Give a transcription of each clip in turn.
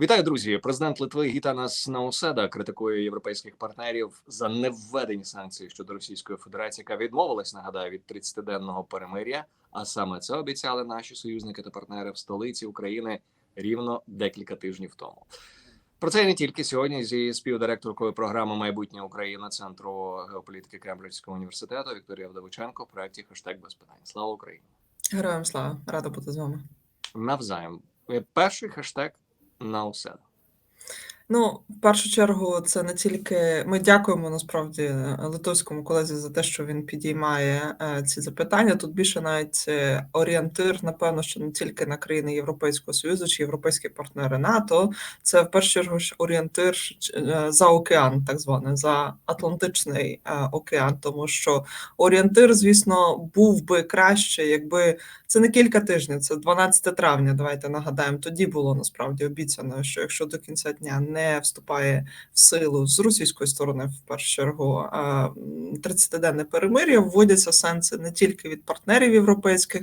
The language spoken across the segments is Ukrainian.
Вітаю, друзі. Президент Литви Гітанас Науседа критикує європейських партнерів за невведені санкції щодо Російської Федерації, яка відмовилась, нагадаю, від 30-денного перемиря. А саме це обіцяли наші союзники та партнери в столиці України рівно декілька тижнів тому. Про це і не тільки сьогодні зі співдиректоркою програми Майбутнє Україна Центру геополітики Кембриджського університету Вікторія Вдовиченко в проєкті «Хештег без питань. Слава Україні! Героям слава, рада бути з вами. Навзаєм. Перший хештег на усе. Ну, в першу чергу, це не тільки ми дякуємо насправді литовському колезі за те, що він підіймає е, ці запитання. Тут більше навіть е, орієнтир, напевно, що не тільки на країни Європейського Союзу чи європейські партнери НАТО, це в першу чергу орієнтир е, за океан, так званий за Атлантичний океан, тому що орієнтир, звісно, був би краще, якби це не кілька тижнів, це 12 травня. Давайте нагадаємо. Тоді було насправді обіцяно, що якщо до кінця дня не вступає в силу з російської сторони, в першу чергу а, м, 30-денне перемир'я, вводяться санкції не тільки від партнерів європейських,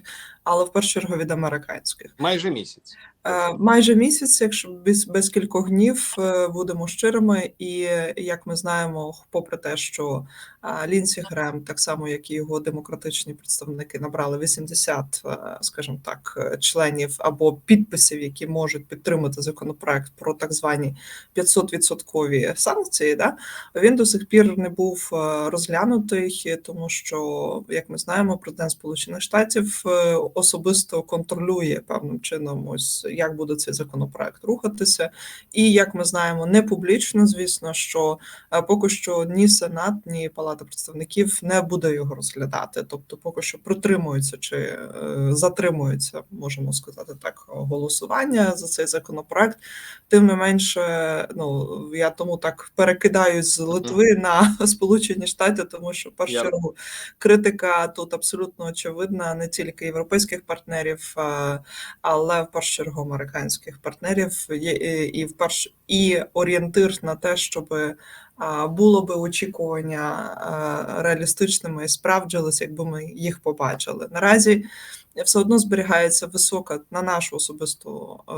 але в першу чергу від американських. Майже місяць. Е, Майже місяць, якщо без, без кількох днів е, будемо щирими, і як ми знаємо, попри те, що е, Лінсі Грем, так само як і його демократичні представники, набрали 80, е, скажімо так, членів або підписів, які можуть підтримати законопроект про так звані 500% санкції, да він до сих пір не був розглянутий, тому що, як ми знаємо, президент Сполучених Штатів особисто контролює певним чином, ось як буде цей законопроект рухатися. І як ми знаємо, не публічно, звісно, що е, поки що ні Сенат, ні Палата представників не буде його розглядати, тобто поки що протримується чи е, затримується, можемо сказати так, голосування за цей законопроект. Тим не менше, ну я тому так перекидаю з Литви на Сполучені Штати, тому що в першу чергу критика тут абсолютно очевидна не тільки європейських партнерів, але в першу чергу американських партнерів. І, в перш і орієнтир на те, щоб а, було би очікування реалістичними і справджились, якби ми їх побачили. Наразі все одно зберігається висока на нашу особисту, е,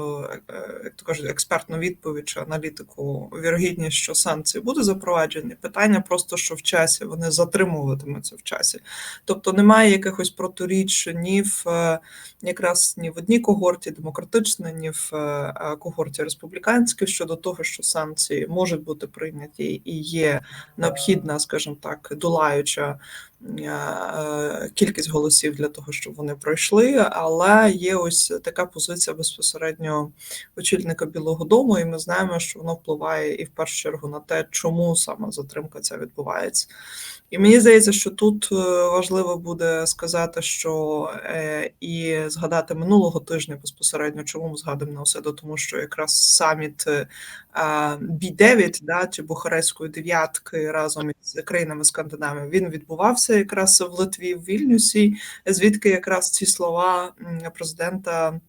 е, як то кажуть, експертну відповідь чи аналітику вірогідність, що санкції будуть запроваджені. Питання просто, що в часі вони затримуватимуться в часі. Тобто немає якихось протиріч ні в е, якраз ні в одній когорті демократичній, ні в е, когорті республіканській щодо того, що санкції можуть бути прийняті і є необхідна, скажімо так, долаюча е, кількість голосів для того, щоб вони пройшли. Але є ось така позиція безпосередньо очільника Білого Дому, і ми знаємо, що воно впливає і в першу чергу на те, чому саме затримка ця відбувається. І мені здається, що тут е, важливо буде сказати, що е, і згадати минулого тижня безпосередньо, чому ми згадуємо на тому що якраз саміт е, B9, да, чи Бухарестської дев'ятки разом із країнами Скандинавії, він відбувався якраз в Литві, в Вільнюсі, звідки якраз ці слова президента.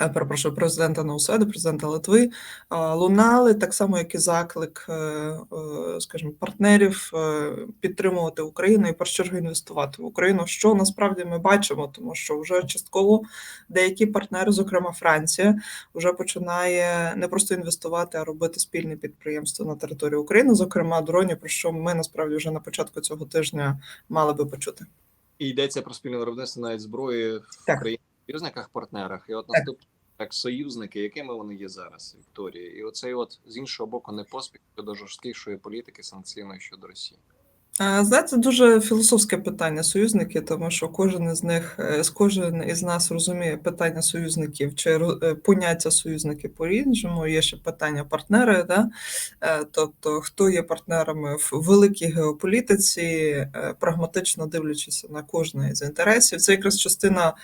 Е, Перепрошую, президента Науседи, президента Литви лунали так само, як і заклик, е, е, скажімо, партнерів е, підтримувати Україну і чергу інвестувати в Україну. Що насправді ми бачимо, тому що вже частково деякі партнери, зокрема Франція, вже починає не просто інвестувати, а робити спільне підприємство на території України, зокрема дроні, про що ми насправді вже на початку цього тижня мали би почути. І йдеться про спільне виробництво навіть зброї в Так. Союзниках партнерах. І от Так. союзники, якими вони є зараз, Вікторія, і оцей, от з іншого боку, не поспіх щодо жорсткішої політики санкційної щодо Росії. Знаєте, дуже філософське питання союзники, тому що кожен із них, е, з кожен із нас розуміє питання союзників чи е, поняття союзники по-іншому. Є ще питання партнери, да? Е, тобто хто є партнерами в великій геополітиці, прагматично дивлячись на кожний з інтересів. Це якраз частина.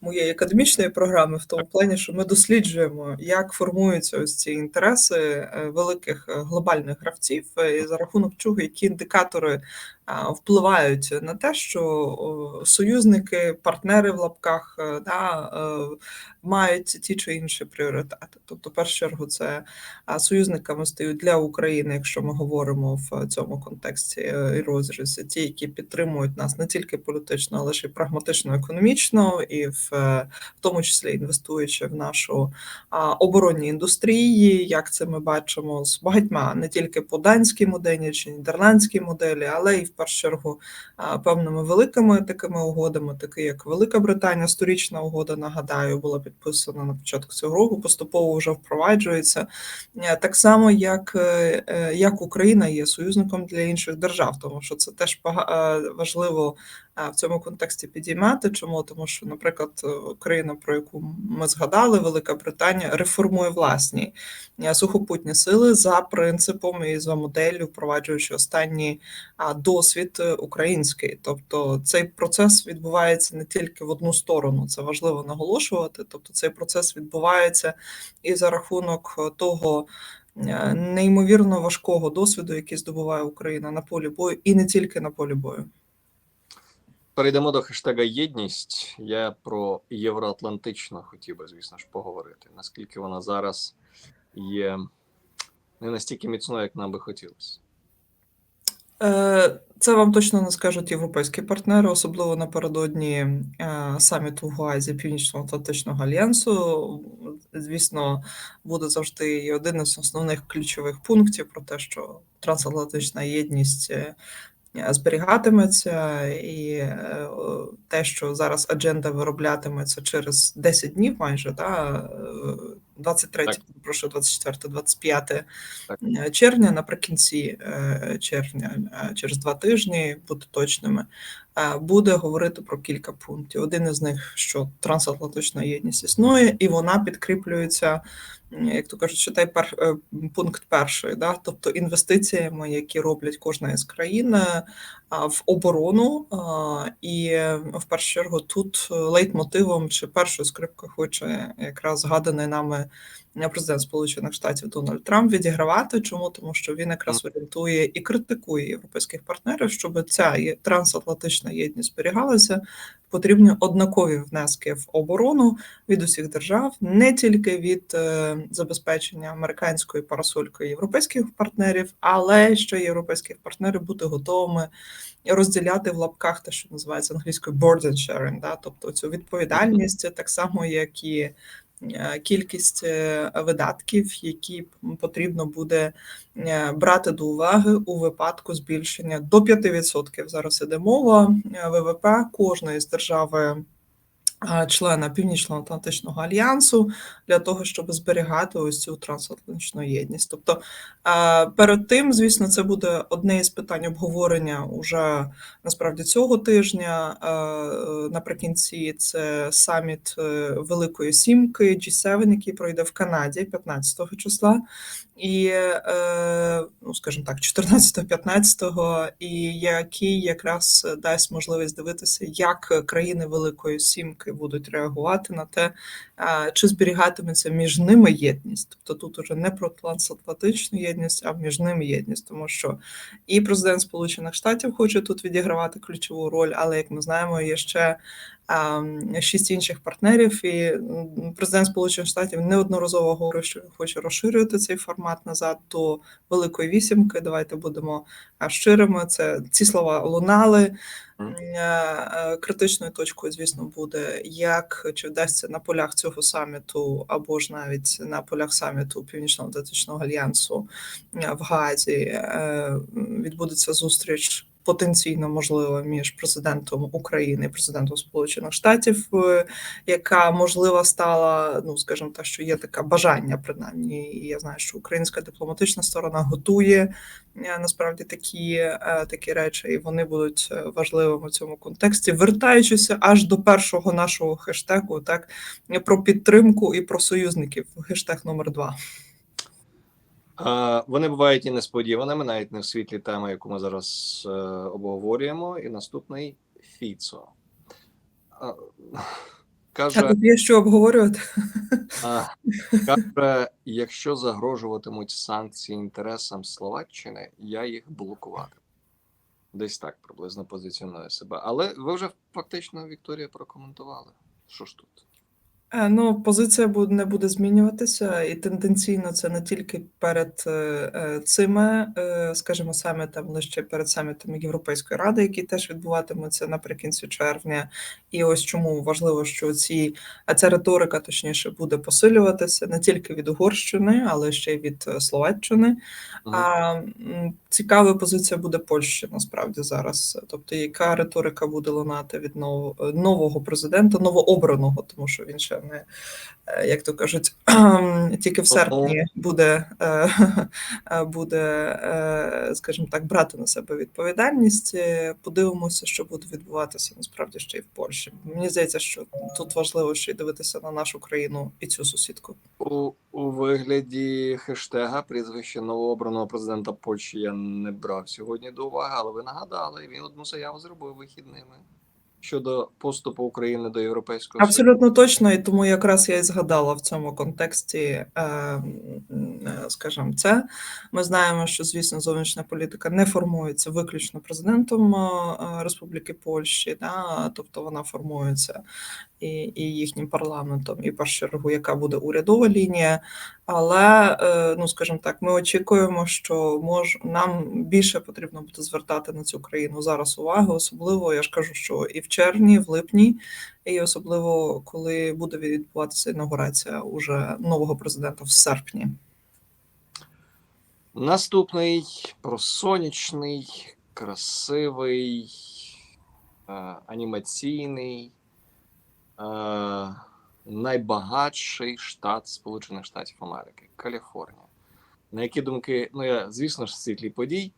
Моєї академічної програми в тому плані, що ми досліджуємо, як формуються ось ці інтереси е, великих е, глобальних гравців, е, і за рахунок чого які індикатори впливають на те, що союзники, партнери в лапках е, да, е, мають ті чи інші пріоритети. Тобто, в першу чергу, це союзниками стають для України, якщо ми говоримо в цьому контексті е, і розрізі, ті, які підтримують нас не тільки політично, але ще й прагматично, економічно, і в, в тому числі інвестуючи в нашу оборонні індустрії, як це ми бачимо з багатьма не тільки по данській моделі чи нідерландській моделі, але і в першу чергу певними великими такими угодами, такі як Велика Британія, сторічна угода, нагадаю, була підписана на початку цього року, поступово вже впроваджується. Е, Так само, як, е, е, як Україна є союзником для інших держав, тому що це теж важливо в цьому контексті підіймати. Чому? Тому що, наприклад, е, країна, про яку ми згадали, Велика Британія, реформує власні е, сухопутні сили за принципом і за моделлю, впроваджуючи останній досвід е, український. Тобто цей процес відбувається не тільки в одну сторону, це важливо наголошувати. Тобто, цей процес відбувається і за рахунок того. Неймовірно важкого досвіду, який здобуває Україна на полі бою, і не тільки на полі бою. Перейдемо до хештега єдність. Я про євроатлантичну хотів би, звісно ж, поговорити. Наскільки вона зараз є не настільки міцною, як нам би хотілося. Е, Це вам точно не скажуть європейські партнери, особливо напередодні е, саміту в Гаазі Північно-Атлантичного альянсу. Звісно, буде завжди і один із основних ключових пунктів про те, що трансатлантична єдність е, зберігатиметься, і е, те, що зараз адженда вироблятиметься через 10 днів, майже да, е, 23, Так. прошу 24, 25 Так. е, червня, наприкінці е, червня, е, через два тижні, бути точними, е, буде говорити про кілька пунктів. Один із них, що трансатлантична єдність існує, і вона підкріплюється, як то кажуть, що той пер, е, пункт перший, да? тобто інвестиціями, які роблять кожна із країн е, в оборону. І е, в першу чергу тут лейтмотивом чи першою скрипкою хоче якраз згаданий нами президент Сполучених Штатів Дональд Трамп відігравати. Чому? Тому що він якраз орієнтує і критикує європейських партнерів, щоб ця трансатлантична єдність зберігалася. Потрібні однакові внески в оборону від усіх держав, не тільки від забезпечення американської парасолькою європейських партнерів, але ще європейських партнерів бути готовими розділяти в лапках те, що називається англійською burden sharing, да? тобто цю відповідальність, так само як і е, кількість е, видатків, які потрібно буде е, брати до уваги у випадку збільшення до 5%. Зараз іде мова ВВП кожної з держави. Члена Північно-Атлантичного альянсу для того, щоб зберігати ось цю трансатлантичну єдність. Тобто перед тим, звісно, це буде одне із питань обговорення уже насправді цього тижня. Наприкінці це саміт е, Великої Сімки G7, який пройде в Канаді 15 числа, і е, ну скажімо так, 14-15, і який якраз дасть можливість дивитися, як країни Великої Сімки будуть реагувати на те, чи зберігатиметься між ними єдність. Тобто тут уже не про трансатлантичну єдність, а між ними єдність, тому що і президент Сполучених Штатів хоче тут відігравати ключову роль, але як ми знаємо, є ще шість інших партнерів, і президент Сполучених Штатів неодноразово говорив, що він хоче розширювати цей формат назад до Великої вісімки. Давайте будемо щирими. Це ці слова лунали. Е, е, Критичною точкою, звісно, буде як чи вдасться на полях цього саміту, або ж навіть на полях саміту Північно-Атлантичного альянсу е, в Гаазі е, відбудеться зустріч потенційно можливо між президентом України і президентом Сполучених Штатів, е, яка можливо стала, ну скажімо так, що є таке бажання, принаймні, і я знаю, що українська дипломатична сторона готує е, насправді такі, е, такі речі, і вони будуть важливими в цьому контексті, вертаючися аж до першого нашого хештегу, так про підтримку і про союзників. Хештег номер два. А, Вони бувають і несподіваними, навіть не в світлі теми, яку ми зараз е, обговорюємо. І наступний Фіцо. А, А Каже, тут є що обговорювати. каже, якщо загрожуватимуть санкції інтересам Словаччини, я їх блокуватиму. Десь так приблизно позиціонує себе. Але ви вже фактично Вікторія прокоментували. Що ж тут? Е, Ну, позиція буде не буде змінюватися, і тенденційно це не тільки перед е, е, цими, е, скажімо, самітами, але ще перед самітами Європейської ради, які теж відбуватимуться наприкінці червня. І ось чому важливо, що ці а ця риторика, точніше, буде посилюватися не тільки від Угорщини, але ще й від е, Словаччини. Мгм. А м, цікава позиція буде Польщі насправді зараз. Тобто, яка риторика буде лунати від нового, нового президента, новообраного, тому що він ще не е, як то кажуть, тільки в серпні буде, е, буде, е, скажімо так, брати на себе відповідальність. Подивимося, що буде відбуватися насправді ще й в Польщі. Мені здається, що тут важливо ще й дивитися на нашу країну і цю сусідку. У, у вигляді хештега прізвище новообраного президента Польщі я не брав сьогодні до уваги, але ви нагадали, він одну заяву зробив вихідними щодо поступу України до Європейського Союзу. Абсолютно точно, і тому якраз я і згадала в цьому контексті, е, е, скажімо, це. Ми знаємо, що звісно зовнішня політика не формується виключно президентом е, Республіки Польщі, да, тобто вона формується і, і їхнім парламентом, і першу чергу, яка буде урядова лінія. Але е, ну скажімо так, ми очікуємо, що мож нам більше потрібно буде звертати на цю країну зараз увагу, особливо я ж кажу, що і в червні, в липні, і особливо коли буде відбуватися інаугурація уже нового президента в серпні. Наступний просонячний, красивий, е, анімаційний, е, найбагатший штат Сполучених Штатів Америки Каліфорнія. На які думки, ну я, звісно ж, світлі подій,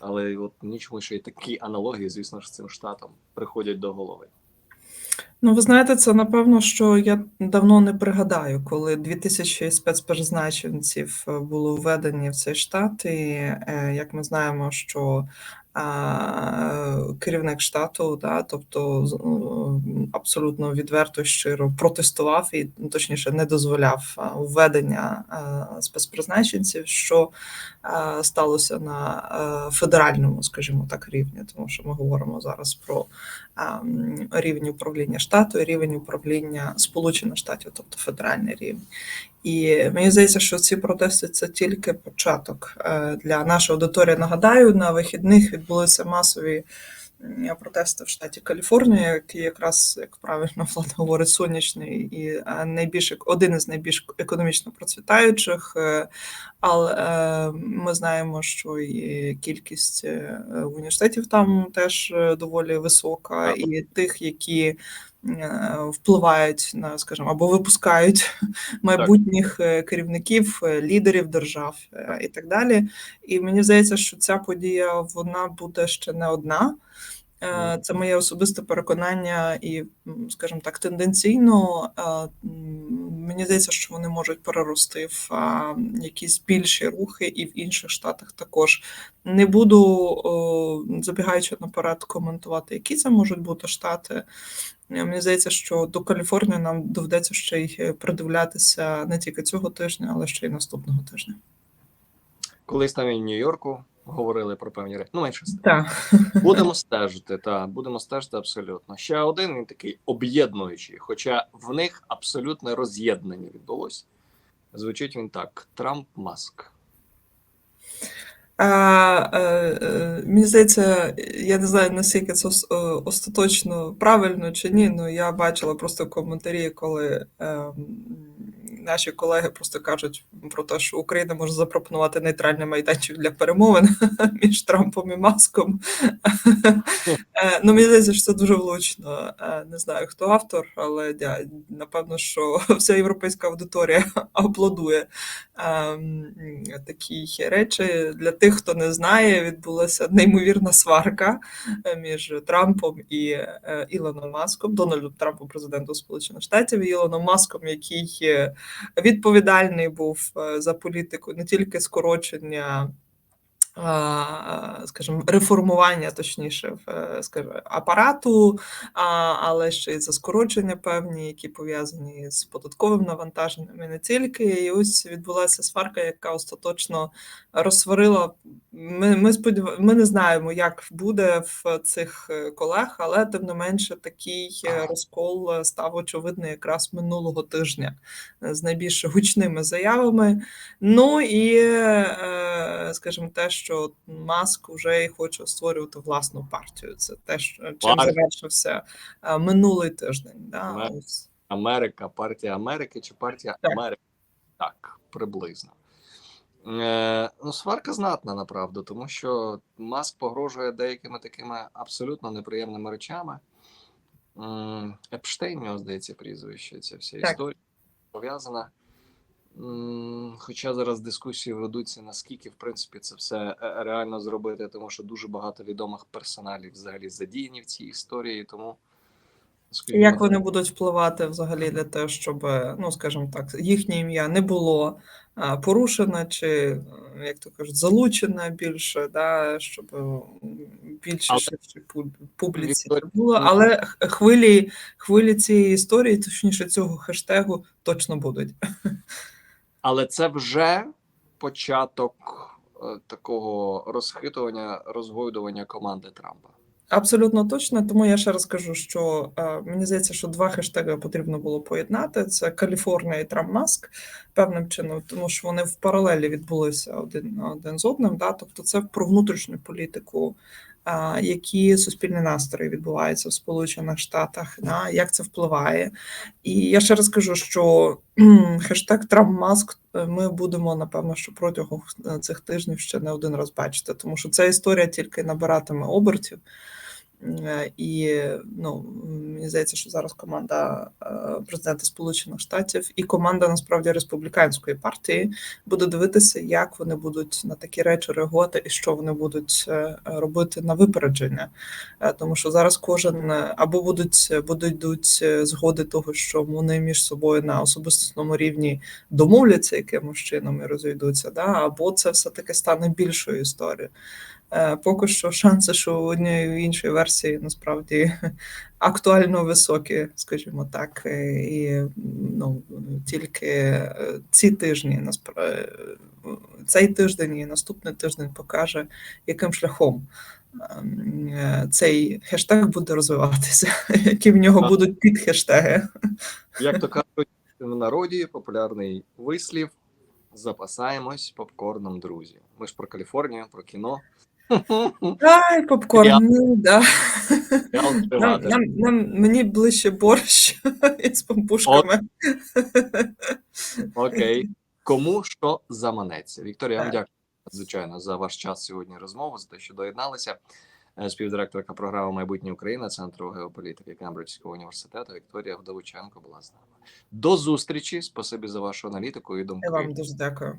але от нічому ще й такі аналогії, звісно ж, з цим штатом приходять до голови. Ну, ви знаєте, це напевно, що я давно не пригадаю, коли 2000 спецпризначенців е, було введені в цей штат, і е, як ми знаємо, що а, керівник штату, да, тобто м, абсолютно відверто щиро протестував і ну, точніше не дозволяв введення спецпризначенців, що сталося на федеральному, скажімо так, рівні, тому що ми говоримо зараз про рівень управління штату і рівень управління Сполучених Штатів, тобто федеральний рівень. І мені здається, що ці протести це тільки початок Е, для нашої аудиторії. Нагадаю, на вихідних відбулися масові протести в штаті Каліфорнія, який якраз як правильно влада говорить, сонячний і е, найбільш один із найбільш економічно процвітаючих. Е, Але е, ми знаємо, що і кількість університетів там теж доволі висока, і тих, які впливають на, скажімо, або випускають майбутніх так. керівників, е, лідерів держав е, і так далі. І мені здається, що ця подія вона буде ще не одна. Е, Це моє особисте переконання, і, скажімо так, тенденційно е, мені здається, що вони можуть перерости в якісь більші рухи, і в інших штатах також. Не буду, забігаючи наперед, коментувати, які це можуть бути штати. Е, Мені здається, що до Каліфорнії нам доведеться ще й придивлятися не тільки цього тижня, але ще й наступного тижня. Колись там і в Нью-Йорку говорили про певні речі. Ну, менше. Так. Будемо стежити, та будемо стежити абсолютно. Ще один він такий об'єднуючий, хоча в них абсолютне роз'єднання відбулося. Звучить він так: Трамп Маск. А, е, е, мені здається, я не знаю, наскільки це е, остаточно правильно чи ні, але я бачила просто коментарі, коли е, наші колеги просто кажуть про те, що Україна може запропонувати нейтральний майданчик для перемовин між Трампом і Маском. Е, Ну, мені здається, що це дуже влучно. Е, Не знаю, хто автор, але напевно, що вся європейська аудиторія аплодує ем, такі речі. Для тих, хто не знає, відбулася неймовірна сварка е, між Трампом і Ілоном Маском, Дональдом Трампом, президентом Сполучених Штатів, і Ілоном Маском, який відповідальний був е, за політику не тільки скорочення. Скажімо, реформування, точніше, в, е, скажімо, апарату, але ще й за скорочення певні, які пов'язані з податковим навантаженням і не тільки. І ось відбулася сварка, яка остаточно розсварила. Ми, ми, сподів... ми не знаємо, як буде в цих е, колег, але тим не менше такий е, розкол став очевидний якраз минулого тижня з найбільш гучними заявами. Ну і, скажімо, те, що Маск вже й хоче створювати власну партію. Це те, що чим Партію. завершився е, минулий тиждень. Да? Ага. Ось. Америка, партія Америки чи партія Так. Америки? Так, приблизно. Е, ну, сварка знатна, направду, тому що Маск погрожує деякими такими абсолютно неприємними речами. Епштейн, здається, прізвище, ця вся Так. історія пов'язана. Хоча зараз дискусії ведуться, наскільки, в принципі, це все е, реально зробити, тому що дуже багато відомих персоналів взагалі задіяні в цій історії. Тому скажімо, Як вони будуть впливати взагалі для те, щоб, ну скажімо так, їхнє ім'я не було а, порушено, чи е, як то кажуть, залучено більше, да, щоб більше Але- публіці Вікторія, було. Але хвилі, хвилі цієї історії, точніше цього хештегу, точно будуть. Але це вже початок е, такого розхитування, розгойдування команди Трампа. Абсолютно точно. Тому я ще раз кажу, що е, мені здається, що два хештеги потрібно було поєднати: це Каліфорнія і Трамп Маск певним чином, тому що вони в паралелі відбулися один, один з одним. Да? Тобто, це про внутрішню політику, які суспільні настрої відбуваються в Сполучених Штатах, да? як це впливає. І я ще раз кажу, що хештег Трамп Маск е, ми будемо напевно, що протягом е, цих тижнів ще не один раз бачити, тому що ця історія тільки набиратиме обертів. Е, І ну мені здається, що зараз команда е, президента Сполучених Штатів і команда насправді республіканської партії буде дивитися, як вони будуть на такі речі реагувати і що вони будуть е, робити на випередження. Е, Тому що зараз кожен або будуть будуть згоди того, що вони між собою на особистому рівні домовляться якимось чином і розійдуться, да або це все таки стане більшою історією. Е, Поки що шанси, що у однієї і іншої версії насправді актуально високі, скажімо так, Е, і ну тільки е, ці тижні наспра- е, цей тиждень і наступний тиждень покаже, яким шляхом ем, цей хештег буде розвиватися, які в нього будуть підхештеги. Як то кажуть в народі, популярний вислів: запасаємось попкорном, друзі. Ми ж про Каліфорнію, про кіно. Ай, попкорн, Я- ну да. Я Нам, нам, нам, мені ближче борщ із пампушками. Окей. Кому що заманеться? Вікторія, я вам дякую звичайно за ваш час сьогодні розмову, за те, що доєдналися. Е, Співдиректорка програми Майбутнє Україна Центру геополітики Кембриджського університету Вікторія Вдовиченко була з нами. До зустрічі. Спасибі за вашу аналітику і думки. Я вам дуже дякую.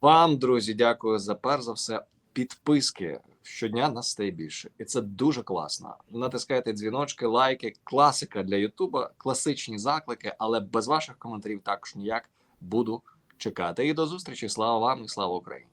Вам, друзі, дякую за перш за все підписки. Щодня нас стає більше, і це дуже класно. Натискайте дзвіночки, лайки, класика для Ютуба, класичні заклики, але без ваших коментарів також ніяк буду чекати. І до зустрічі. Слава вам і слава Україні!